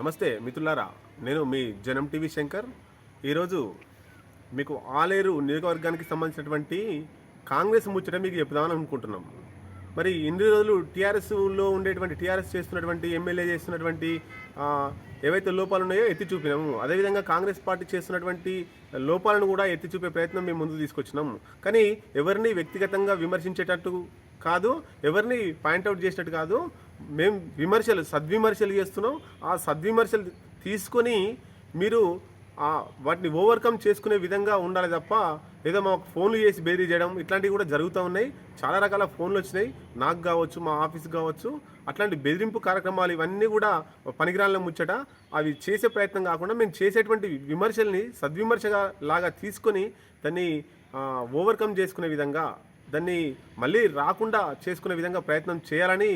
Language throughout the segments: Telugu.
నమస్తే మిత్రులారా నేను మీ జనం టీవీ శంకర్. ఈరోజు మీకు ఆలేరు నియోజకవర్గానికి సంబంధించినటువంటి కాంగ్రెస్ ముచ్చట మీకు చెప్దామని అనుకుంటున్నాం. మరి ఇన్ని రోజులు టీఆర్ఎస్లో ఉండేటువంటి టీఆర్ఎస్ చేస్తున్నటువంటి ఎమ్మెల్యే చేస్తున్నటువంటి ఏవైతే లోపాలు ఉన్నాయో ఎత్తి చూపినాము. అదేవిధంగా కాంగ్రెస్ పార్టీ చేస్తున్నటువంటి లోపాలను కూడా ఎత్తి చూపే ప్రయత్నం మేము ముందు తీసుకొచ్చినాము. కానీ ఎవరిని వ్యక్తిగతంగా విమర్శించేటట్టు కాదు ఎవరిని పాయింట్అవుట్ చేసినట్టు కాదు మేము విమర్శలు సద్విమర్శలు చేస్తున్నాం. ఆ సద్విమర్శలు తీసుకొని మీరు వాటిని ఓవర్కమ్ చేసుకునే విధంగా ఉండాలి తప్ప ఏదో మాకు ఫోన్లు చేసి బేరీ చేయడం ఇట్లాంటివి కూడా జరుగుతూ ఉన్నాయి. చాలా రకాల ఫోన్లు వచ్చినాయి. నాకు కావచ్చు మా ఆఫీస్ కావచ్చు. అట్లాంటి బెదిరింపు కార్యక్రమాలు ఇవన్నీ కూడా పనికిరాళ్ళ ముచ్చట. అవి చేసే ప్రయత్నం కాకుండా మేము చేసేటువంటి విమర్శల్ని సద్విమర్శగా లాగా తీసుకొని దాన్ని ఓవర్కమ్ చేసుకునే విధంగా దాన్ని మళ్ళీ రాకుండా చేసుకునే విధంగా ప్రయత్నం చేయాలని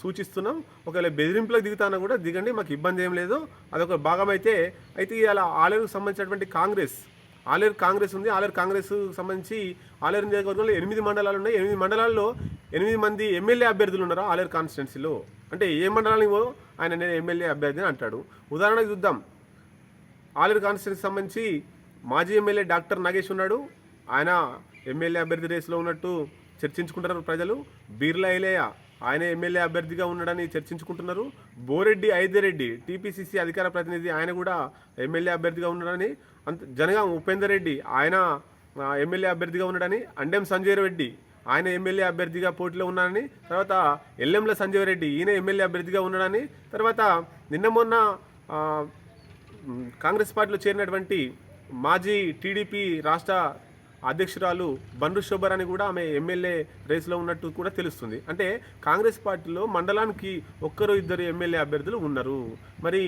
సూచిస్తున్నాం. ఒకవేళ బెదిరింపులకు దిగుతానా కూడా దిగండి మాకు ఇబ్బంది ఏం లేదు. అదొక భాగం అయితే అయితే ఇలా ఆలేరుకు సంబంధించినటువంటి కాంగ్రెస్ ఆలేరు కాంగ్రెస్ ఉంది. ఆలేరు కాంగ్రెస్ సంబంధించి ఆలేరు నియోజకవర్గంలో ఎనిమిది మండలాలు ఉన్నాయి. ఎనిమిది మండలాల్లో ఎనిమిది మంది ఎమ్మెల్యే అభ్యర్థులు ఉన్నారు ఆలేరు కాన్స్టిట్యున్సీలో. అంటే ఏ మండలానికి ఆయన నేను ఎమ్మెల్యే అభ్యర్థిని అంటాడు. ఉదాహరణకు చూద్దాం. ఆలేరు కాన్స్టిట్యూన్సీ సంబంధించి మాజీ ఎమ్మెల్యే డాక్టర్ నాగేష్ ఉన్నాడు. ఆయన ఎమ్మెల్యే అభ్యర్థి రేసులో ఉన్నట్టు చర్చించుకుంటున్నారు ప్రజలు. బీర్లా ఐలయ్య ఆయన ఎమ్మెల్యే అభ్యర్థిగా ఉన్నాడని చర్చించుకుంటున్నారు. బోరెడ్డి ఐదిరెడ్డి టీపీసీసీ అధికార ప్రతినిధి ఆయన కూడా ఎమ్మెల్యే అభ్యర్థిగా ఉన్నాడని అంత జనగాం ఉపేందర్ రెడ్డి ఆయన ఎమ్మెల్యే అభ్యర్థిగా ఉన్నాడని అండెం సంజయ్ రెడ్డి ఆయన ఎమ్మెల్యే అభ్యర్థిగా పోటీలో ఉన్నాడని తర్వాత ఎల్ఎంల సంజయ్ రెడ్డి ఈయన ఎమ్మెల్యే అభ్యర్థిగా ఉన్నాడని తర్వాత నిన్న మొన్న కాంగ్రెస్ పార్టీలో చేరినటువంటి మాజీ టీడీపీ రాష్ట్ర అధ్యక్షురాలు బండ్రు శోభరాని కూడా ఆమె ఎమ్మెల్యే రేసులో ఉన్నట్టు కూడా తెలుస్తుంది. అంటే కాంగ్రెస్ పార్టీలో మండలానికి ఒక్కరు ఇద్దరు ఎమ్మెల్యే అభ్యర్థులు ఉన్నారు. మరి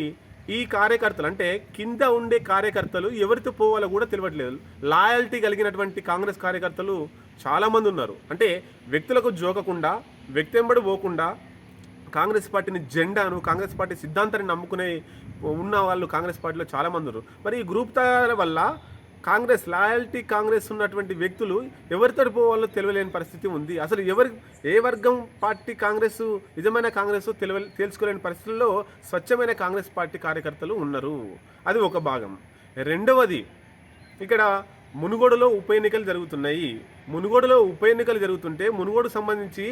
ఈ కార్యకర్తలు అంటే కింద ఉండే కార్యకర్తలు ఎవరితో పోవాలో కూడా తెలియట్లేదు. లాయల్టీ కలిగినటువంటి కాంగ్రెస్ కార్యకర్తలు చాలామంది ఉన్నారు. అంటే వ్యక్తులకు జోకకుండా వ్యక్తి ఎంబడి పోకుండా కాంగ్రెస్ పార్టీని జెండాను కాంగ్రెస్ పార్టీ సిద్ధాంతాన్ని నమ్ముకునే ఉన్న వాళ్ళు కాంగ్రెస్ పార్టీలో చాలామంది ఉన్నారు. మరి ఈ గ్రూప్ వల్ల కాంగ్రెస్ లాయల్టీ కాంగ్రెస్ ఉన్నటువంటి వ్యక్తులు ఎవరితో పోవాలో తెలియలేని పరిస్థితి ఉంది. అసలు ఎవరి ఏ వర్గం పార్టీ కాంగ్రెస్ నిజమైన కాంగ్రెస్ తెలియ తెలుసుకోలేని పరిస్థితుల్లో స్వచ్ఛమైన కాంగ్రెస్ పార్టీ కార్యకర్తలు ఉన్నారు. అది ఒక భాగం. రెండవది ఇక్కడ మునుగోడులో ఉప ఎన్నికలు జరుగుతున్నాయి. మునుగోడులో ఉప ఎన్నికలు జరుగుతుంటే మునుగోడు సంబంధించి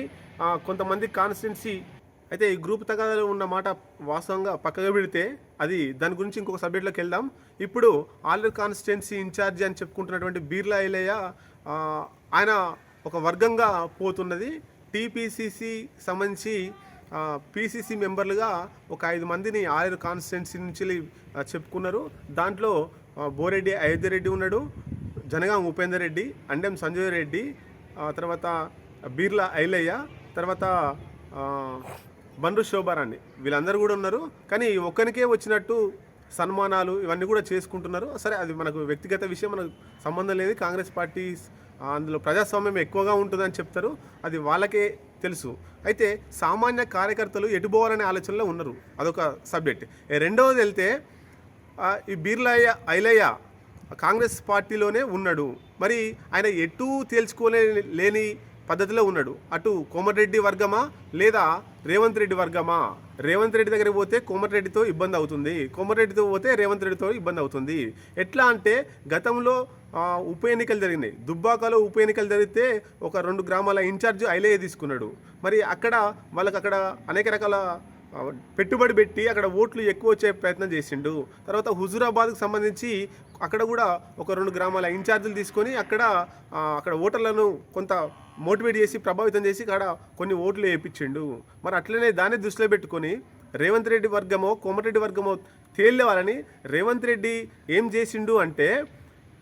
కొంతమంది కాన్స్టిట్యున్సీ అయితే ఈ గ్రూప్ తగాదాలు ఉన్న మాట వాస్తవంగా పక్కగా పెడితే అది దాని గురించి ఇంకొక సబ్జెక్ట్లోకి వెళ్దాం. ఇప్పుడు ఆల్రెడీ కాన్స్టిట్యున్సీ ఇన్ఛార్జి అని చెప్పుకుంటున్నటువంటి బీర్లా ఐలయ్య ఆయన ఒక వర్గంగా పోతున్నది. టీపీసీసీ సంబంధించి పీసీసీ మెంబర్లుగా ఒక ఐదు మందిని ఆరు కాన్స్టిట్యున్సీ నుంచి చెప్పుకున్నారు. దాంట్లో బోరెడ్డి అయోధ్య రెడ్డి ఉన్నాడు జనగాం ఉపేందర్ రెడ్డి అండెం సంజయ్ రెడ్డి తర్వాత బీర్లా ఐలయ్య తర్వాత బండ్రు శోభారాణి వీళ్ళందరూ కూడా ఉన్నారు. కానీ ఒక్కరికే వచ్చినట్టు సన్మానాలు ఇవన్నీ కూడా చేసుకుంటున్నారు. సరే అది మనకు వ్యక్తిగత విషయం మనకు సంబంధం లేదు. కాంగ్రెస్ పార్టీ అందులో ప్రజాస్వామ్యం ఎక్కువగా ఉంటుందని చెప్తారు. అది వాళ్ళకే తెలుసు. అయితే సామాన్య కార్యకర్తలు ఎటుపోవాలనే ఆలోచనలో ఉన్నారు. అదొక సబ్జెక్ట్. రెండవది వెళ్తే ఈ బీర్లయ్య ఐలయ్య కాంగ్రెస్ పార్టీలోనే ఉన్నాడు. మరి ఆయన ఎటు తేల్చుకోలే లేని పద్ధతిలో ఉన్నాడు. అటు కోమటిరెడ్డి వర్గమా లేదా రేవంత్ రెడ్డి వర్గమా? రేవంత్ రెడ్డి దగ్గరికి పోతే కోమటిరెడ్డితో ఇబ్బంది అవుతుంది. కోమటిరెడ్డితో పోతే రేవంత్ రెడ్డితో ఇబ్బంది అవుతుంది. ఎట్లా అంటే గతంలో ఉప ఎన్నికలు జరిగినాయి. దుబ్బాకలో ఉప ఎన్నికలు జరిగితే ఒక రెండు గ్రామాల ఇన్ఛార్జ్ ఐలయ్య తీసుకున్నాడు. మరి అక్కడ వాళ్ళకి అక్కడ అనేక రకాల పెట్టుబడి పెట్టి అక్కడ ఓట్లు ఎక్కువ వచ్చే ప్రయత్నం చేసిండు. తర్వాత హుజూరాబాద్కు సంబంధించి అక్కడ కూడా ఒక రెండు గ్రామాల ఇన్ఛార్జీలు తీసుకొని అక్కడ అక్కడ ఓటర్లను కొంత మోటివేట్ చేసి ప్రభావితం చేసి అక్కడ కొన్ని ఓట్లు వేయించిండు. మరి అట్లనే దాన్ని దృష్టిలో పెట్టుకొని రేవంత్ రెడ్డి వర్గమో కోమటిరెడ్డి వర్గమో తేలేవాలని రేవంత్ రెడ్డి ఏం చేసిండు అంటే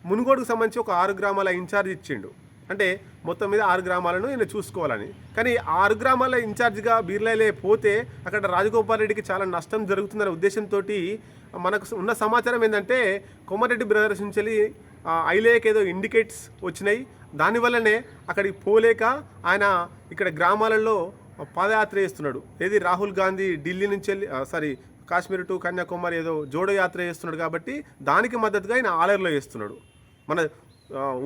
మునుగోడుకు సంబంధించి ఒక ఆరు గ్రామాల ఇన్ఛార్జ్ ఇచ్చిండు. అంటే మొత్తం మీద ఆరు గ్రామాలను ఈయన చూసుకోవాలని. కానీ ఆరు గ్రామాల ఇన్ఛార్జ్గా బీర్లైలే పోతే అక్కడ రాజగోపాల్ రెడ్డికి చాలా నష్టం జరుగుతుందనే ఉద్దేశంతో మనకు ఉన్న సమాచారం ఏంటంటే కొమరెడ్డి బ్రదర్స్ నుంచి వెళ్ళి, ఐలేకి ఏదో ఇండికేట్స్ వచ్చినాయి. దానివల్లనే అక్కడికి పోలేక ఆయన ఇక్కడ గ్రామాలలో పాదయాత్ర చేస్తున్నాడు. ఏది రాహుల్ గాంధీ ఢిల్లీ నుంచి వెళ్ళి సారీ కాశ్మీర్ టు కన్యాకుమారి ఏదో జోడో యాత్ర చేస్తున్నాడు కాబట్టి దానికి మద్దతుగా ఆయన ఆలర్లో చేస్తున్నాడు. మన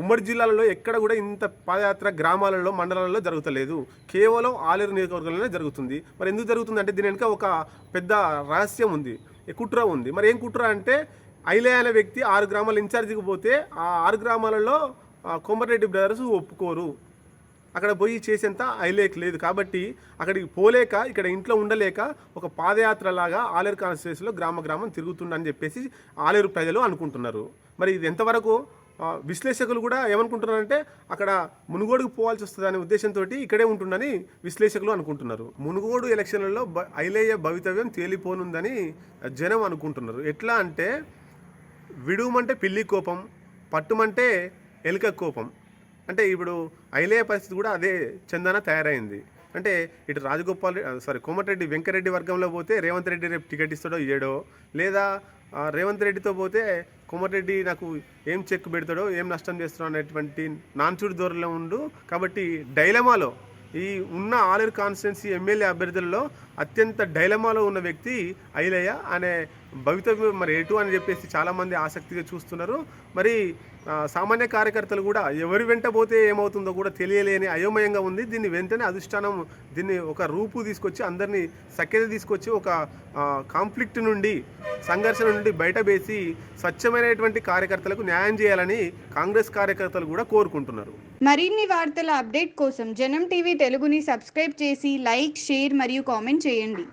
ఉమ్మడి జిల్లాలలో ఎక్కడ కూడా ఇంత పాదయాత్ర గ్రామాలలో మండలాలలో జరుగుతలేదు. కేవలం ఆలేరు నియోజకవర్గంలోనే జరుగుతుంది. మరి ఎందుకు జరుగుతుంది అంటే దీని వెనుక ఒక పెద్ద రహస్యం ఉంది కుట్ర ఉంది. మరి ఏం కుట్ర అంటే ఐలే అనే వ్యక్తి ఆరు గ్రామాల ఇన్ఛార్జికి పోతే ఆ ఆరు గ్రామాలలో కొమ్మరెడ్డి బ్రదర్స్ ఒప్పుకోరు. అక్కడ పోయి చేసేంత ఐలేక్ లేదు. కాబట్టి అక్కడికి పోలేక ఇక్కడ ఇంట్లో ఉండలేక ఒక పాదయాత్ర లాగా ఆలేరు కాన్స్టిట్యూన్సీలో గ్రామ గ్రామం తిరుగుతుండని చెప్పేసి ఆలేరు ప్రజలు అనుకుంటున్నారు. మరి ఇది ఎంతవరకు విశ్లేషకులు కూడా ఏమనుకుంటున్నారంటే అక్కడ మునుగోడుకు పోవాల్సి వస్తుందనే ఉద్దేశంతో ఇక్కడే ఉంటుందని విశ్లేషకులు అనుకుంటున్నారు. మునుగోడు ఎలక్షన్లలో ఐలేయ భవితవ్యం తేలిపోనుందని జనం అనుకుంటున్నారు. ఎట్లా అంటే విడుమంటే పిల్లి కోపం పట్టుమంటే ఎలుక కోపం. అంటే ఇప్పుడు ఐలేయ పరిస్థితి కూడా అదే చందన తయారైంది. అంటే ఇటు రాజగోపాల్ సారీ కోమటిరెడ్డి వెంకరెడ్డి వర్గంలో పోతే రేవంత్ రెడ్డి రేపు టికెట్ ఇస్తాడో ఇయ్యడో లేదా రేవంత్ రెడ్డితో పోతే కోమటిరెడ్డి నాకు ఏం చెక్ పెడతాడో ఏం నష్టం చేస్తాడో అనేటువంటి నాన్చూడి దూరంలో ఉండు. కాబట్టి డైలమాలో ఈ ఉన్న ఆలేరు కాన్స్టిట్యున్సీ ఎమ్మెల్యే అభ్యర్థుల్లో అత్యంత డైలమాలో ఉన్న వ్యక్తి ఐలయ్య అనే భవితవ్యం మరి ఎటు అని చెప్పేసి చాలామంది ఆసక్తిగా చూస్తున్నారు. మరి సామాన్య కార్యకర్తలు కూడా ఎవరి వెంట పోతే ఏమవుతుందో కూడా తెలియలేని అయోమయంగా ఉంది. దీన్ని వెంటనే అధిష్టానం దీన్ని ఒక రూపు తీసుకొచ్చి అందరినీ సఖ్యత తీసుకొచ్చి ఒక కాన్ఫ్లిక్ట్ నుండి సంఘర్షణ నుండి బయటవేసి స్వచ్ఛమైనటువంటి కార్యకర్తలకు న్యాయం చేయాలని కాంగ్రెస్ కార్యకర్తలు కూడా కోరుకుంటున్నారు. మరిన్ని వార్తల అప్డేట్ కోసం జనం టీవీ తెలుగుని సబ్స్క్రైబ్ చేసి లైక్ షేర్ మరియు కామెంట్ చేయండి.